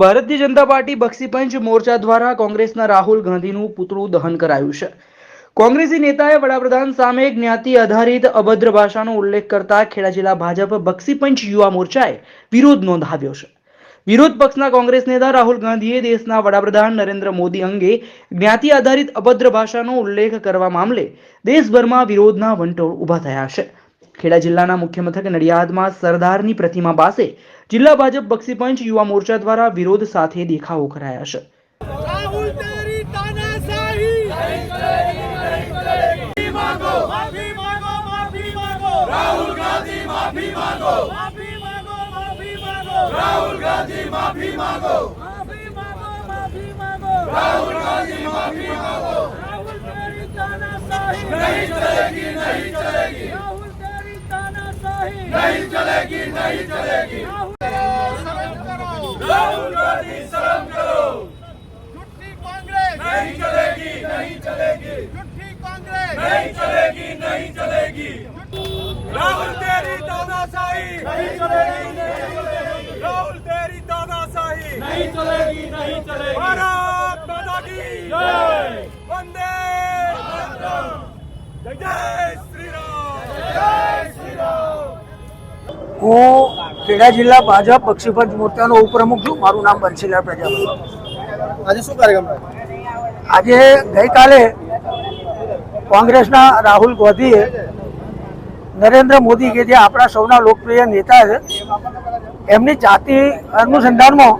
Bharatiya Janata party Bakshi Panch મોરચા દ્વારા કોંગ્રેસના રાહુલ ગાંધીનું પુતળું દહન કરાયું છે. કોંગ્રેસી નેતાએ વડાપ્રધાન સામે જ્ઞાતિ આધારિત અભદ્ર ભાષાનો ઉલ્લેખ કરતા ખેડા જિલ્લા ભાજપ બક્ષીપંચ યુવા મોરચાએ વિરોધ નોંધાવ્યો છે. વિરોધ પક્ષના કોંગ્રેસ નેતા રાહુલ ગાંધીએ દેશના વડાપ્રધાન નરેન્દ્ર મોદી અંગે જ્ઞાતિ આધારિત અભદ્ર ભાષાનો ઉલ્લેખ કરવા મામલે દેશભરમાં વિરોધના વંટોળ ઊભા થયા છે. ખેડા જિલ્લાના મુખ્ય મથક નડિયાદમાં સરદારની પ્રતિમા પાસે જિલ્લા ભાજપ બક્ષી પંચ યુવા મોરચા દ્વારા વિરોધ સાથે દેખાવો કરાયા છે રાહુલ ગાંધી માફી માંગો રાહુલ ગાંધી માફી માંગો નહીં ચલેગી નહીં ચલેગી तानाशाही नहीं चलेगी नहीं चलेगी। राहुल गांधी शर्म करो। झूठी कांग्रेस। नहीं चलेगी नहीं चलेगी। झूठी कांग्रेस। नहीं चलेगी नहीं चलेगी। राहुल तेरी तानाशाही। नहीं चलेगी नहीं चलेगी। राहुल तेरी तानाशाही। नहीं चलेगी नहीं चलेगी। भारत माता की जय। वंदे मातरम। जय जय श्री राम। जय। श्री राम હું ખેડા જિલ્લા ભાજપ પક્ષીપંચ મોરચાનો ઉપપ્રમુખ છું. મારું નામ બંસીલાલ પ્રજાપતિ. આજે શું કાર્યક્રમ આજે ગઈકાલે કોંગ્રેસના રાહુલ ગાંધીએ નરેન્દ્ર મોદી કે જે આપણા સૌના લોકપ્રિય નેતા છે એમની જાતિ અનુસંધાનમાં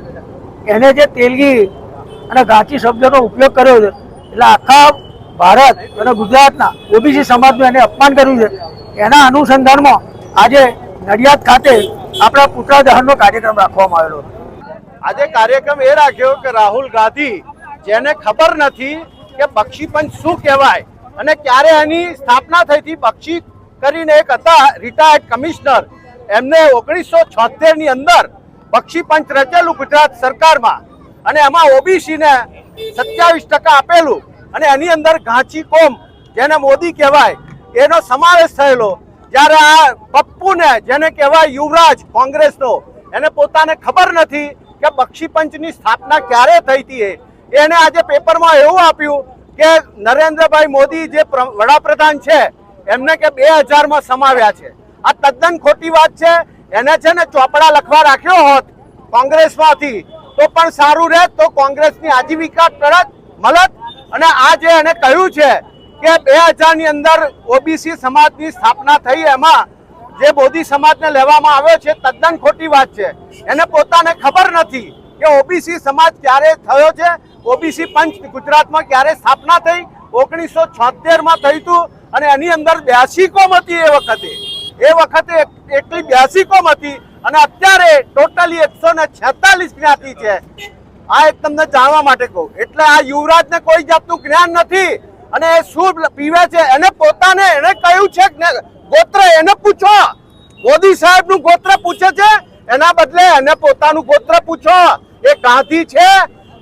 એને જે તેલગી અને ગાંચી શબ્દનો ઉપયોગ કર્યો છે એટલે આખા ભારત અને ગુજરાતના ઓબીસી સમાજનું એને અપમાન કર્યું છે. એના અનુસંધાનમાં આજે નડિયાદ ખાતે આપણા પુતળા દહનનો કાર્યક્રમ રાખવામાં આવેલો આજે કાર્યક્રમ એ રાખ્યો કે રાહુલ ગાંધી જેને ખબર નથી કે બક્ષીપંચ શું કહેવાય અને ક્યારે એની સ્થાપના થઈ હતી. બક્ષી કરીને એક હતા રિટાયર્ડ કમિશનર એમને ઓગણીસો છોતેરની અંદર બક્ષીપંચ રચેલું ગુજરાત સરકારમાં અને એમાં ઓબીસી ને સત્યાવીસ ટકા આપેલું અને એની અંદર ઘાંચી કોમ જેને મોદી કહેવાય એનો સમાવેશ થયેલો જ્યારે આ પપ્પુને જેને કહેવાય યુવરાજ કોંગ્રેસનો, એને પોતાને ખબર નથી કે બક્ષીપંચની સ્થાપના ક્યારે થઈ હતી. એને આજે પેપરમાં એવું આપ્યું કે નરેન્દ્રભાઈ મોદી જે વડાપ્રધાન છે, એમને કે બે હજારમાં સમાવ્યા છે. આ તદ્દન ખોટી વાત છે. એને છે ને ચોપડા લખવા રાખ્યો હોત કોંગ્રેસમાંથી, તો પણ સારું રહે તો કોંગ્રેસની આજીવિકા તરત મળત અને આ જે એને કહ્યું છે કે બે હજારની અંદર ઓબીસી સમાજની સ્થાપના થઈ, એમાં જે મોદી સમાજને લેવામાં આવ્યો છે, તદ્દન ખોટી વાત છે. એને પોતાને ખબર નથી કે ઓબીસી સમાજ ક્યારે થયો છે. ઓબીસી પંચ ગુજરાતમાં ક્યારે સ્થાપના થઈ? ઓગણીસો છોતેરમાં થયું હતું અને એની અંદર બ્યાસી કોમ હતી એ વખતે. એ વખતે એટલી બ્યાસી કોમ હતી અને અત્યારે ટોટલી એકસો ને છેતાલીસ જ્ઞાતિ છે. આ એક તમને જાણવા માટે કહું. એટલે આ યુવરાજને કોઈ જાતનું જ્ઞાન નથી. અને શું પીવે છે. એને પોતાને એને કહ્યું છે ગોત્ર એને પૂછો. મોદી સાહેબનું ગોત્ર પૂછે છે. એના બદલે એને પોતાનું ગોત્ર પૂછો. એ ગાંધી છે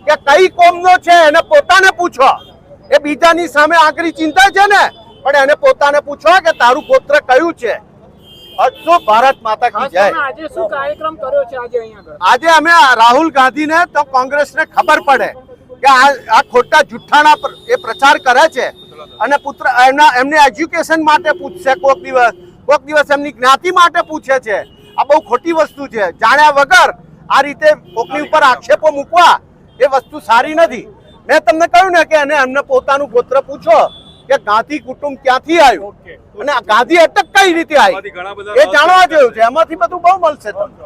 કે કઈ કોમનો છે એને પોતાને પૂછો. એ બીજાની સામે આકરી ચિંતા છે ને પણ એને પોતાને પૂછો કે તારું ગોત્ર કયું છે. અચ્છો ભારત માતા કી જય? આજે શું કાર્યક્રમ કર્યો છે આજે અહીંયા આજે અમે રાહુલ ગાંધીને તો કોંગ્રેસને ખબર પડે. કે આ આ ખોટા જુઠ્ઠાણા એ પ્રચાર કરે છે. અને પુત્ર એમના એમને એજ્યુકેશન માટે પૂછશે કોક દિવસ કોક દિવસ એમની જ્ઞાતિ માટે પૂછે છે. આ બહુ ખોટી વસ્તુ છે. જાણ્યા વગર આ રીતે કોકની ઉપર આક્ષેપો મૂકવા એ વસ્તુ સારી નથી. મેં તમને કહ્યું ને કે એને એમને પોતાનું ગોત્ર પૂછો કે ગાંધી કુટુંબ ક્યાંથી આવ્યું? અને આ ગાંધી અટક કઈ રીતે આવી? એ જાણવા જેવું છે. એમાંથી બધું બહુ મળશે તમને.